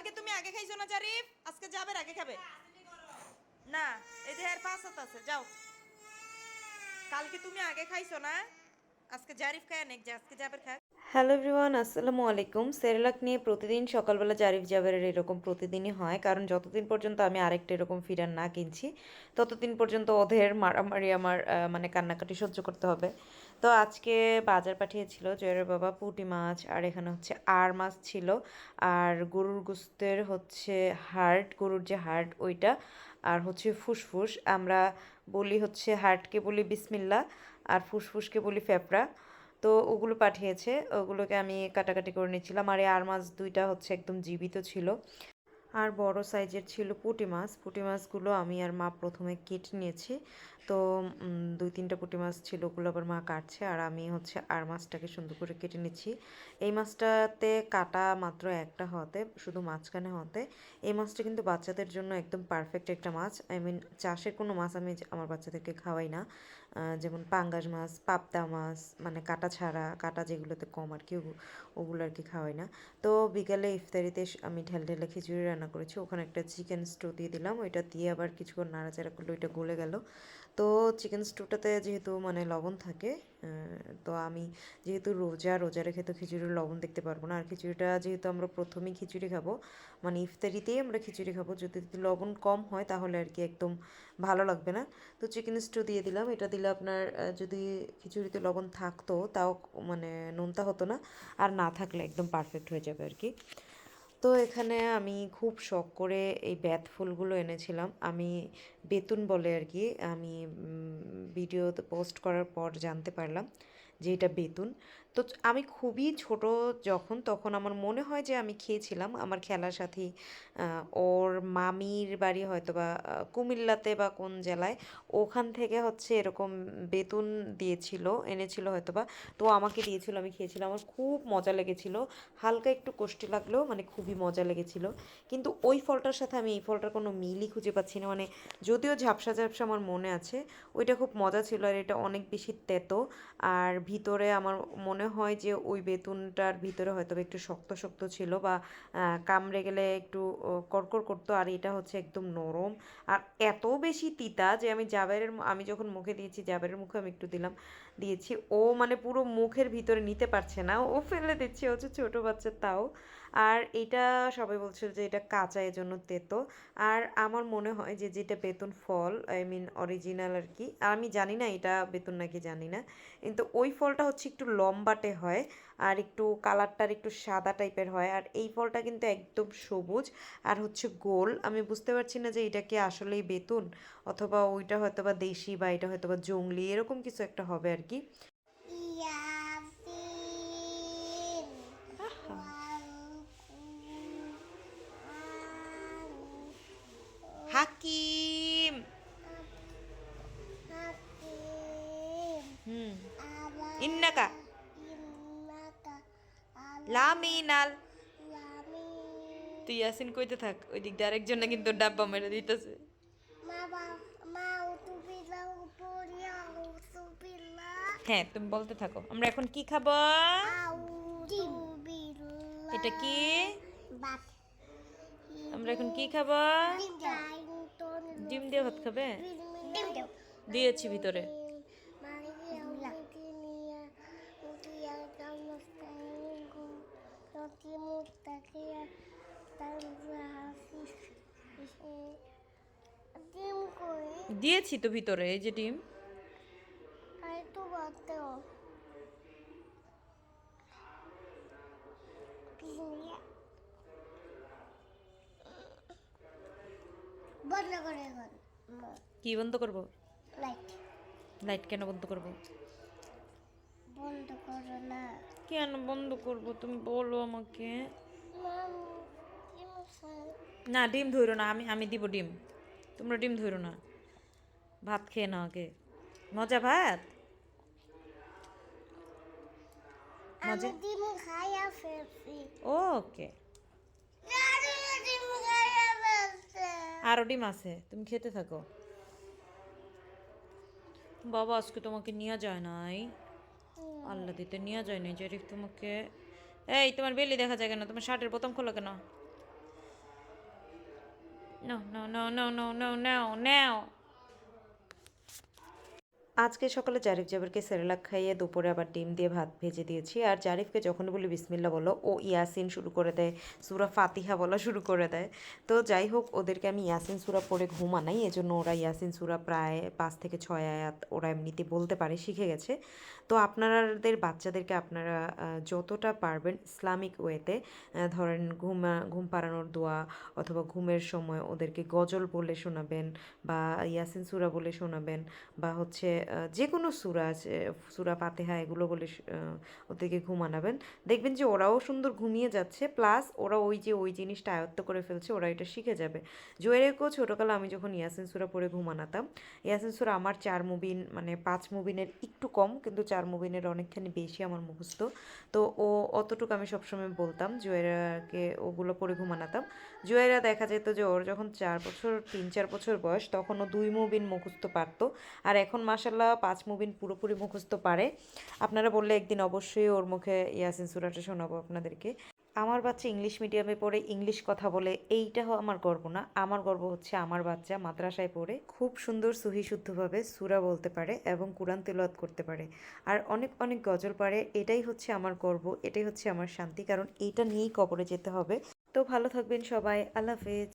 কালকে তুমি আগে খাইছো না, জারিফ? আজকে যাবে, আগে খাবে। না এই যে এর পাঁচ আছে, যাও। কালকে তুমি আগে খাইছো না আজকে জারিফ খায় আজকে খায়। হ্যালো এভরিওয়ান, আসসালামু আলাইকুম। সেরেলাক নিয়ে প্রতিদিন সকালবেলা জারিফ জাবেরের এরকম প্রতিদিনই হয়, কারণ যতদিন পর্যন্ত আমি আরেকটা এরকম ফিডার না কিনছি, ততদিন পর্যন্ত ওদের মারামারি আমার মানে কান্নাকাটি সহ্য করতে হবে। তো আজকে বাজার পাঠিয়েছিল জয়ের বাবা পুঁটি মাছ, আর এখানে হচ্ছে আর মাছ ছিল, আর গরুর গোস্তের হচ্ছে হার্ট গরুর যে হার্ট ওইটা আর হচ্ছে ফুসফুস, আমরা বলি হচ্ছে হার্টকে বলি বিসমিল্লা আর ফুসফুসকে বলি ফেফড়া তো ওগুলো পাঠিয়েছে, ওগুলোকে আমি কাটাকাটি করে নিয়েছিলাম আর এই আর মাছ দুইটা হচ্ছে একদম জীবিত ছিল। আর বড় সাইজের ছিল পুঁটি মাছ। পুঁটি মাছগুলো আমি আর মা প্রথমে কেটে নিয়েছি। তো দুই, তিনটা পুঁটি মাছ ছিল, ওগুলো আবার মা কাটছে আর আমি হচ্ছে আর মাছটাকে সুন্দর করে কেটে নিচ্ছি। এই মাছটাতে কাটা মাত্র একটা হতে, শুধু মাঝখানে হতে। এই মাছটা কিন্তু বাচ্চাদের জন্য একদম পারফেক্ট একটা মাছ। আই মিন চাষের কোনো মাছ আমি আমার বাচ্চাদেরকে খাওয়াই না। যেমন পাঙ্গাস মাছ, পাবদা মাছ মানে কাটা ছাড়া, কাটা যেগুলোতে কম আর কি, ওগু- ওগুলো আর কি খাওয়াই না। তো বিকালে ইফতারিতে আমি ঢেল ঢেলে খিচুড়ি রান্না করেছি। ওখানে একটা চিকেন স্টো দিয়ে দিলাম। ওইটা দিয়ে আবার কিছুক্ষণ নাড়াচাড়া করলে ওইটা গলে গেল। তো চিকেন স্টুটাতে যেহেতু মানে লবণ থাকে তো আমি যেহেতু রোজা রোজা রেখে তো খিচুড়ির লবণ দেখতে পারব না। আর খিচুড়িটা যেহেতু আমরা প্রথমেই খিচুড়ি খাব মানে ইফতারিতেই আমরা খিচুড়ি খাব, যদি লবণ কম হয় তাহলে আর কি একদম ভালো লাগবে না। তো চিকেন স্টু দিয়ে দিলাম, এটা দিলে আপনার যদি খিচুড়িতে লবণ থাকতো, তাও মানে নোনতা হতো না, আর না থাকলে একদম পারফেক্ট হয়ে যাবে আর কি। তো এখানে আমি খুব শখ করে এই ব্যাথ ফুলগুলো এনেছিলাম। আমি বেতুন বলে আর কি, আমি ভিডিও পোস্ট করার পর জানতে পারলাম যে এটা বেতুন। তো আমি খুবই ছোট যখন, তখন আমার মনে হয় যে আমি খেয়েছিলাম আমার খেলার সাথী ওর মামির বাড়ি হয়তো বা কুমিল্লাতে বা কোন জেলায়। ওখান থেকে হচ্ছে এরকম বেতন দিয়েছিল, এনেছিল হয়তো বা তো আমাকে দিয়েছিল, আমি খেয়েছিলাম। আমার খুব মজা লেগেছিল। হালকা একটু কষ্টি লাগলেও মানে খুবই মজা লেগেছিল। কিন্তু ওই ফলটার সাথে আমি এই ফলটার কোনো মিলই খুঁজে পাচ্ছি না। মানে যদিও ঝাপসা ঝাপসা আমার মনে আছে, ওইটা খুব মজা ছিল আর এটা অনেক বেশি তেতো। আর ভিতরে আমার মনে হয় যে ওই বেতনটার ভিতরে হয়তো একটু শক্ত শক্ত ছিল বা কামড়ে গেলে একটু কড়কড় করতো আর এটা হচ্ছে একদম নরম। আর এত বেশি তিতা যে আমি জাবেরের আমি যখন মুখে দিয়েছি, জাবেরের মুখে আমি একটু দিলাম, দিয়েছি, ও মানে পুরো মুখের ভিতরে নিতে পারছে না, ও ফেলে দিচ্ছে হচ্ছে ছোট বাচ্চা তাও। আর এটা সবাই বলছিল যে এটা কাঁচা এর জন্য তেতো। আর আমার মনে হয় যে যেটা বেতন ফল আই মিন অরিজিনাল আর কি, আর আমি জানি না এটা বেতন নাকি জানি না, কিন্তু ওই ফলটা হচ্ছে একটু লম্বাটে হয় আর একটু কালারটার একটু সাদা টাইপের হয়, আর এই ফলটা কিন্তু একদম সবুজ আর হচ্ছে গোল। আমি বুঝতে পারছি না যে এটা কি আসলেই বেতন অথবা ওইটা হয়তো বা দেশি বা এটা হয়তো বা জংলি এরকম কিছু একটা হবে আর কি। হাকিম হুম ইন্নাকা লামিনাল তুই ইয়াসিন কইতে থাক ওই দিক দিয়ে আরেকজন না কিন্তু ডাব্বা মেরে দিতেছে। হ্যাঁ তুমি বলতে থাকো। আমরা এখন কি খাব? এটা কি? আমরা এখন কি খাব? ডিম দিয়ে ভাত খাবে? দিয়েছি ভিতরে। দিয়েছি তো ভিতরে এই যে ডিম। বন্ধ করে কি বন্ধ করব? লাইট লাইট কেন বন্ধ করব? বন্ধ করো না। কেন বন্ধ করব তুমি বলো আমাকে। না ডিম ধরো না আমি আমি দিব ডিম। তোমরা ডিম ধরো না। ভাত খেয়ে নাও আগে। মজা ভাত? আমি ডিম ফেলছি। ওকে আরে ডিম খাইয়া ফেলছে আরও ডিম আছে তুমি খেতে থাকো। বাবা আজকে তোমাকে নিয়ে যায় নাই। আল্লাহ দিতে নিয়ে যায় নাই জরিফ তোমাকে। এই তোমার বেলি দেখা যায় কেন? তোমার শার্টের বোতাম খোলো কেন? no, no, no, নাও নাও নাও no. আজকে সকালে জারিফ জাবেরকে সেরেলাক খাইয়ে দুপুরে আবার ডিম দিয়ে ভাত ভেজে দিয়েছি। আর জারিফকে যখনই বলি বিসমিল্লা বলো, ও ইয়াসিন শুরু করে দেয়, সুরা ফাতিহা বলা শুরু করে দেয়। তো যাই হোক, ওদেরকে আমি ইয়াসিন সুরা পড়ে ঘুমানাই, এজন্য ওরা ইয়াসিন সুরা প্রায় পাঁচ থেকে ছয় আয়াত ওরা এমনিতে বলতে পারে, শিখে গেছে। তো আপনাদের বাচ্চাদেরকে আপনারা যতটা পারবেন ইসলামিক ওয়েতে ধরেন ঘুমা, ঘুম পাড়ানোর দোয়া অথবা ঘুমের সময় ওদেরকে গজল বলে শোনাবেন বা ইয়াসিন সুরা বলে শোনাবেন বা হচ্ছে যে কোনো সুরা আছে, সুরা ফাতেহা, এগুলো বলে ওদেরকে ঘুমানাবেন। দেখবেন যে ওরাও সুন্দর ঘুমিয়ে যাচ্ছে, প্লাস ওরা ওই যে ওই জিনিসটা আয়ত্ত করে ফেলছে, ওরা এটা শিখে যাবে। জুয়েরেকেও ছোটোকালে আমি যখন ইয়াসিন সুরা পড়ে ঘুমানাতাম, ইয়াসিন সুরা আমার চার মুবিন মানে পাঁচ মুবিনের একটু কম, কিন্তু চার মুবিনের অনেকখানি বেশি আমার মুখস্থ। তো ও অতটুকু আমি সবসময় বলতাম জুয়েরাকে ওগুলো পড়ে ঘুমানাতাম। জুয়েরা দেখা যেত যে ওর যখন চার বছর, তিন চার বছর বয়স, তখন ও দুই মুবিন মুখস্থ পারতো। আর এখন মাসাল্লাহ পাঁচ মুবিন পুরোপুরি মুখস্থ পারে। আপনারা বললে একদিন অবশ্যই ওর মুখে ইয়াসিন সুরাটা শোনাবো আপনাদেরকে। আমার বাচ্চা ইংলিশ মিডিয়ামে পড়ে, ইংলিশ কথা বলে, এইটা আমার গর্ব না। আমার গর্ব হচ্ছে আমার বাচ্চা মাদ্রাসায় পড়ে, খুব সুন্দর সহি শুদ্ধভাবে সুরা বলতে পারে এবং কোরআন তেলাওয়াত করতে পারে। আর অনেক অনেক গজল পারে, এটাই হচ্ছে আমার গর্ব, এটাই হচ্ছে আমার শান্তি, কারণ এইটা নিয়েই কবরে যেতে হবে। তো ভালো থাকবেন সবাই, আল্লাহ হাফেজ।